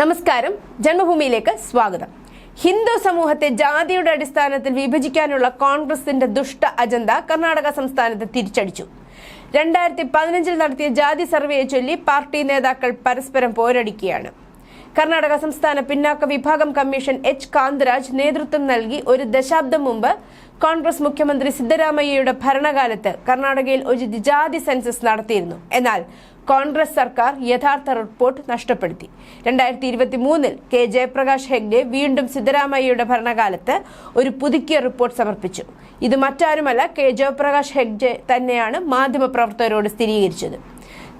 നമസ്കാരം. ജന്മഭൂമിയിലേക്ക് സ്വാഗതം. ഹിന്ദു സമൂഹത്തെ ജാതിയുടെ അടിസ്ഥാനത്തിൽ വിഭജിക്കാനുള്ള കോൺഗ്രസിന്റെ ദുഷ്ട അജണ്ട കർണാടക സംസ്ഥാനത്ത് തിരിച്ചടിച്ചു. രണ്ടായിരത്തി പതിനഞ്ചിൽ നടത്തിയ ജാതി സർവേയെ ചൊല്ലി പാർട്ടി നേതാക്കൾ പരസ്പരം പോരടിക്കുകയാണ്. കർണാടക സംസ്ഥാന പിന്നാക്ക വിഭാഗം കമ്മീഷൻ എച്ച് കാന്തരാജ് നേതൃത്വം നൽകി ഒരു ദശാബ്ദം മുമ്പ് കോൺഗ്രസ് മുഖ്യമന്ത്രി സിദ്ധരാമയ്യയുടെ ഭരണകാലത്ത് കർണാടകയിൽ ഒരു ജാതി സെൻസസ് നടത്തിയിരുന്നു. എന്നാൽ കോൺഗ്രസ് സർക്കാർ യഥാർത്ഥ റിപ്പോർട്ട് നഷ്ടപ്പെടുത്തി. രണ്ടായിരത്തി ഇരുപത്തി മൂന്നിൽ കെ ജയപ്രകാശ് ഹെഗ്ഡെ വീണ്ടും സിദ്ധരാമയ്യയുടെ ഭരണകാലത്ത് ഒരു പുതുക്കിയ റിപ്പോർട്ട് സമർപ്പിച്ചു. ഇത് മറ്റാരുമല്ല കെ ജയപ്രകാശ് ഹെഗ്ഡെ തന്നെയാണ് മാധ്യമപ്രവർത്തകരോട് സ്ഥിരീകരിച്ചത്.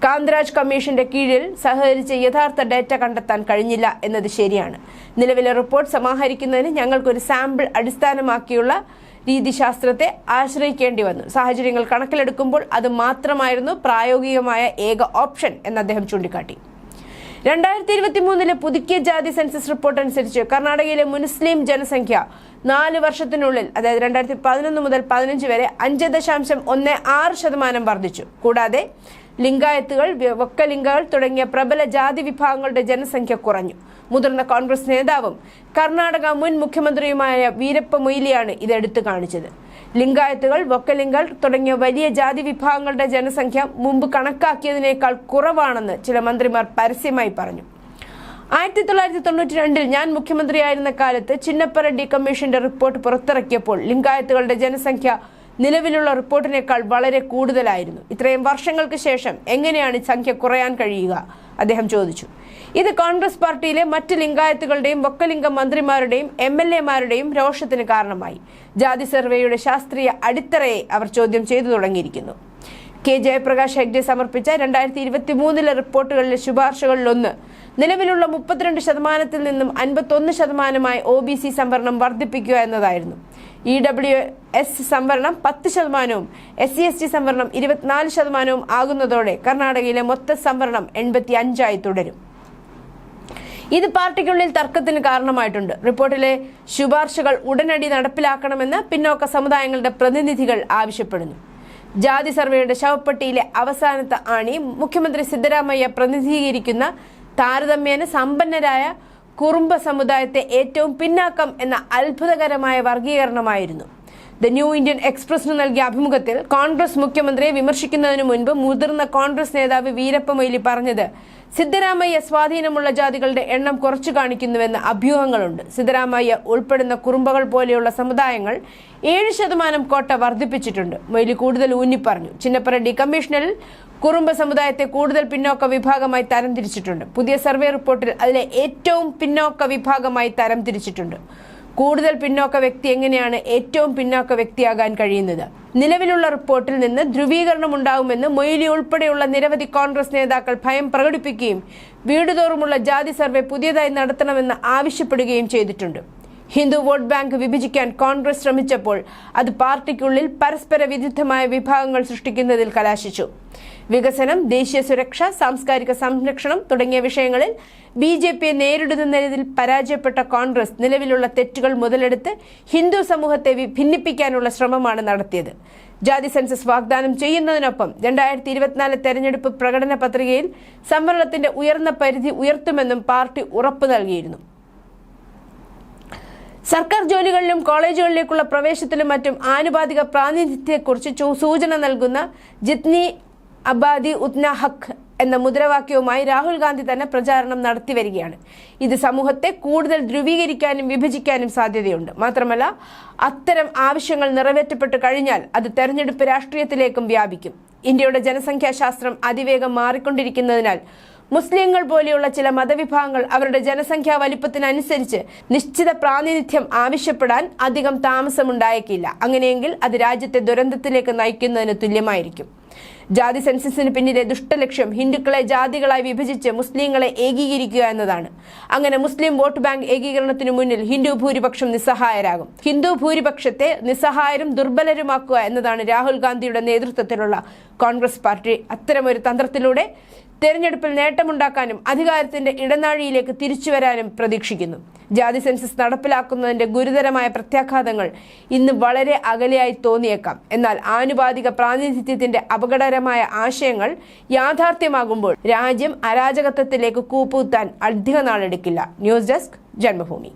കാന്തരാജ് കമ്മീഷന്റെ കീഴിൽ സഹകരിച്ച് യഥാർത്ഥ ഡേറ്റ കണ്ടെത്താൻ കഴിഞ്ഞില്ല എന്നത് ശരിയാണ്. നിലവിലെ റിപ്പോർട്ട് സമാഹരിക്കുന്നതിന് ഞങ്ങൾക്കൊരു സാമ്പിൾ അടിസ്ഥാനമാക്കിയുള്ള രീതിശാസ്ത്രത്തെ ആശ്രയിക്കേണ്ടി വന്നു. സാഹചര്യങ്ങൾ കണക്കിലെടുക്കുമ്പോൾ അത് മാത്രമായിരുന്നു പ്രായോഗികമായ ഏക ഓപ്ഷൻ എന്ന് അദ്ദേഹം ചൂണ്ടിക്കാട്ടി. രണ്ടായിരത്തി ഇരുപത്തി മൂന്നിലെ പുതുക്കിയ ജാതി സെൻസസ് റിപ്പോർട്ട് അനുസരിച്ച് കർണാടകയിലെ മുസ്ലിം ജനസംഖ്യ നാല് വർഷത്തിനുള്ളിൽ അതായത് രണ്ടായിരത്തി പതിനൊന്ന് മുതൽ പതിനഞ്ച് വരെ അഞ്ച് ദശാംശം ഒന്ന് ആറ് ശതമാനം വർദ്ധിച്ചു. കൂടാതെ ലിംഗായത്തുകൾ വക്കലിംഗകൾ തുടങ്ങിയ പ്രബല ജാതി വിഭാഗങ്ങളുടെ ജനസംഖ്യ കുറഞ്ഞു. മുതിർന്ന കോൺഗ്രസ് നേതാവും കർണാടക മുൻ മുഖ്യമന്ത്രിയുമായ വീരപ്പ മൊയ്ലിയാണ് ഇത് എടുത്തു കാണിച്ചത്. ലിംഗായത്തുകൾ വക്കലിംഗൾ തുടങ്ങിയ വലിയ ജാതി വിഭാഗങ്ങളുടെ ജനസംഖ്യ മുമ്പ് കണക്കാക്കിയതിനേക്കാൾ കുറവാണെന്ന് ചില മന്ത്രിമാർ പരസ്യമായി പറഞ്ഞു. ആയിരത്തി തൊള്ളായിരത്തി തൊണ്ണൂറ്റി രണ്ടിൽ ഞാൻ മുഖ്യമന്ത്രിയായിരുന്ന കാലത്ത് ചിന്നപ്പറ കമ്മീഷന്റെ റിപ്പോർട്ട് പുറത്തിറക്കിയപ്പോൾ ലിംഗായത്തുകളുടെ ജനസംഖ്യ നിലവിലുള്ള റിപ്പോർട്ടിനേക്കാൾ വളരെ കൂടുതലായിരുന്നു. ഇത്രയും വർഷങ്ങൾക്ക് ശേഷം എങ്ങനെയാണ് സംഖ്യ കുറയാൻ കഴിയുക? അദ്ദേഹം ചോദിച്ചു. ഇത് കോൺഗ്രസ് പാർട്ടിയിലെ മറ്റ് ലിംഗായത്തുകളുടെയും ഒക്കലിംഗ മന്ത്രിമാരുടെയും എം എൽ എമാരുടെയും രോഷത്തിന് കാരണമായി. ജാതി സർവേയുടെ ശാസ്ത്രീയ അടിത്തറയെ അവർ ചോദ്യം ചെയ്തു തുടങ്ങിയിരിക്കുന്നു. കെ ജയപ്രകാശ് ഹെഗ്ഡെ സമർപ്പിച്ച രണ്ടായിരത്തി ഇരുപത്തി മൂന്നിലെ റിപ്പോർട്ടുകളിലെ ശുപാർശകളിലൊന്ന്. നിലവിലുള്ള മുപ്പത്തിരണ്ട് ശതമാനത്തിൽ നിന്നും അൻപത്തൊന്ന് ശതമാനമായി ഒ ബി സി സംവരണം വർദ്ധിപ്പിക്കുക എന്നതായിരുന്നു. ഇ ഡബ്ല്യു എസ് സംവരണം പത്ത് ശതമാനവും എസ് സി എസ് ടി സംവരണം ഇരുപത്തിനാല് ശതമാനവും ആകുന്നതോടെ കർണാടകയിലെ മൊത്ത സംവരണം എൺപത്തി അഞ്ചായി തുടരും. ഇത് പാർട്ടിക്കുള്ളിൽ തർക്കത്തിന് കാരണമായിട്ടുണ്ട്. റിപ്പോർട്ടിലെ ശുപാർശകൾ ഉടനടി നടപ്പിലാക്കണമെന്ന് പിന്നോക്ക സമുദായങ്ങളുടെ പ്രതിനിധികൾ ആവശ്യപ്പെടുന്നു. ജാതി സർവേയുടെ ശവപ്പെട്ടിയിലെ അവസാനത്തെ ആണി മുഖ്യമന്ത്രി സിദ്ധരാമയ്യ പ്രതിനിധീകരിക്കുന്ന താരതമ്യേന സമ്പന്നരായ കുറുമ്പ സമുദായത്തെ ഏറ്റവും പിന്നാക്കം എന്ന അത്ഭുതകരമായ വർഗീകരണമായിരുന്നു ദ ന്യൂ ഇന്ത്യൻ എക്സ്പ്രസിന് നൽകിയ അഭിമുഖത്തിൽ കോൺഗ്രസ് മുഖ്യമന്ത്രിയെ വിമർശിക്കുന്നതിന് മുൻപ് മുതിർന്ന കോൺഗ്രസ് നേതാവ് വീരപ്പ മൊയ്ലി പറഞ്ഞത് സിദ്ധരാമയ്യ സ്വാധീനമുള്ള ജാതികളുടെ എണ്ണം കുറച്ചു കാണിക്കുന്നുവെന്ന് അഭ്യൂഹങ്ങളുണ്ട്. സിദ്ധരാമയ്യ ഉൾപ്പെടുന്ന കുറുമ്പകൾ പോലെയുള്ള സമുദായങ്ങൾ ഏഴ് ശതമാനം കോട്ട വർദ്ധിപ്പിച്ചിട്ടുണ്ട്. മൊയ്ലി കൂടുതൽ ഊന്നിപ്പറഞ്ഞു. ചിന്നപ്പറ കമ്മീഷനിൽ കുറുമ്പ സമുദായത്തെ കൂടുതൽ പിന്നോക്ക വിഭാഗമായി തരംതിരിച്ചിട്ടുണ്ട്. പുതിയ സർവേ റിപ്പോർട്ടിൽ അതിലെ ഏറ്റവും പിന്നോക്ക വിഭാഗമായി തരംതിരിച്ചിട്ടുണ്ട്. കൂടുതൽ പിന്നോക്ക വ്യക്തി എങ്ങനെയാണ് ഏറ്റവും പിന്നോക്ക വ്യക്തിയാകാൻ കഴിയുന്നത്? നിലവിലുള്ള റിപ്പോർട്ടിൽ നിന്ന് ധ്രുവീകരണം ഉണ്ടാകുമെന്ന് മൊയ്ലി ഉൾപ്പെടെയുള്ള നിരവധി കോൺഗ്രസ് നേതാക്കൾ ഭയം പ്രകടിപ്പിക്കുകയും വീടുതോറുമുള്ള ജാതി സർവേ പുതിയതായി നടത്തണമെന്ന് ആവശ്യപ്പെടുകയും ചെയ്തിട്ടുണ്ട്. ഹിന്ദു വോട്ട് ബാങ്ക് വിഭജിക്കാൻ കോൺഗ്രസ് ശ്രമിച്ചപ്പോൾ അത് പാർട്ടിക്കുള്ളിൽ പരസ്പര വിരുദ്ധമായ വിഭാഗങ്ങൾ സൃഷ്ടിക്കുന്നതിൽ കലാശിച്ചു. വികസനം ദേശീയ സുരക്ഷ സാംസ്കാരിക സംരക്ഷണം തുടങ്ങിയ വിഷയങ്ങളിൽ ബി ജെ പിയെ നേരിടുന്നതിൽ പരാജയപ്പെട്ട കോൺഗ്രസ് നിലവിലുള്ള തെറ്റുകൾ മുതലെടുത്ത് ഹിന്ദു സമൂഹത്തെ ഭിന്നിപ്പിക്കാനുള്ള ശ്രമമാണ് നടത്തിയത്. ജാതി സെൻസസ് വാഗ്ദാനം ചെയ്യുന്നതിനൊപ്പം രണ്ടായിരത്തി ഇരുപത്തിനാല് തെരഞ്ഞെടുപ്പ് പ്രകടന പത്രികയിൽ സംവരണത്തിന്റെ ഉയർന്ന പരിധി ഉയർത്തുമെന്നും പാർട്ടി ഉറപ്പു നൽകിയിരുന്നു. സർക്കാർ ജോലികളിലും കോളേജുകളിലേക്കുള്ള പ്രവേശത്തിലും മറ്റും ആനുപാതിക പ്രാതിനിധ്യത്തെക്കുറിച്ച് സൂചന നൽകുന്ന ജിത്നി അബാദി ഉത്ന ഹക്ക് എന്ന മുദ്രാവാക്യവുമായി രാഹുൽ ഗാന്ധി തന്നെ പ്രചാരണം നടത്തി വരികയാണ്. ഇത് സമൂഹത്തെ കൂടുതൽ ധ്രുവീകരിക്കാനും വിഭജിക്കാനും സാധ്യതയുണ്ട്. മാത്രമല്ല അത്തരം ആവശ്യങ്ങൾ നിറവേറ്റപ്പെട്ടു കഴിഞ്ഞാൽ അത് തെരഞ്ഞെടുപ്പ് രാഷ്ട്രീയത്തിലേക്കും വ്യാപിക്കും. ഇന്ത്യയുടെ ജനസംഖ്യാശാസ്ത്രം അതിവേഗം മാറിക്കൊണ്ടിരിക്കുന്നതിനാൽ മുസ്ലിങ്ങൾ പോലെയുള്ള ചില മതവിഭാഗങ്ങൾ അവരുടെ ജനസംഖ്യാ വലിപ്പത്തിനനുസരിച്ച് നിശ്ചിത പ്രാതിനിധ്യം ആവശ്യപ്പെടാൻ അധികം താമസമുണ്ടായേക്കില്ല. അങ്ങനെയെങ്കിൽ അത് രാജ്യത്തെ ദുരന്തത്തിലേക്ക് നയിക്കുന്നതിന് തുല്യമായിരിക്കും. ജാതി സെൻസസിന് പിന്നിലെ ദുഷ്ടലക്ഷ്യം ഹിന്ദുക്കളെ ജാതികളായി വിഭജിച്ച് മുസ്ലിങ്ങളെ ഏകീകരിക്കുക എന്നതാണ്. അങ്ങനെ മുസ്ലിം വോട്ട് ബാങ്ക് ഏകീകരണത്തിനു മുന്നിൽ ഹിന്ദു ഭൂരിപക്ഷം നിസ്സഹായരാകും. ഹിന്ദു ഭൂരിപക്ഷത്തെ നിസ്സഹായരും ദുർബലരുമാക്കുക എന്നതാണ് രാഹുൽ ഗാന്ധിയുടെ നേതൃത്വത്തിലുള്ള കോൺഗ്രസ് പാർട്ടി. അത്തരമൊരു തന്ത്രത്തിലൂടെ തെരഞ്ഞെടുപ്പിൽ നേട്ടമുണ്ടാക്കാനും അധികാരത്തിന്റെ ഇടനാഴിയിലേക്ക് തിരിച്ചുവരാനും പ്രതീക്ഷിക്കുന്നു. ജാതി സെൻസസ് നടപ്പിലാക്കുന്നതിന്റെ ഗുരുതരമായ പ്രത്യാഘാതങ്ങൾ ഇന്ന് വളരെ അകലെയായി തോന്നിയേക്കാം. എന്നാൽ ആനുപാതിക പ്രാതിനിധ്യത്തിന്റെ അപകടകരമായ ആശയങ്ങൾ യാഥാർത്ഥ്യമാകുമ്പോൾ രാജ്യം അരാജകത്വത്തിലേക്ക് കൂപ്പുകുത്താൻ അധിക നാളെടുക്കില്ല. News desk Janmabhumi.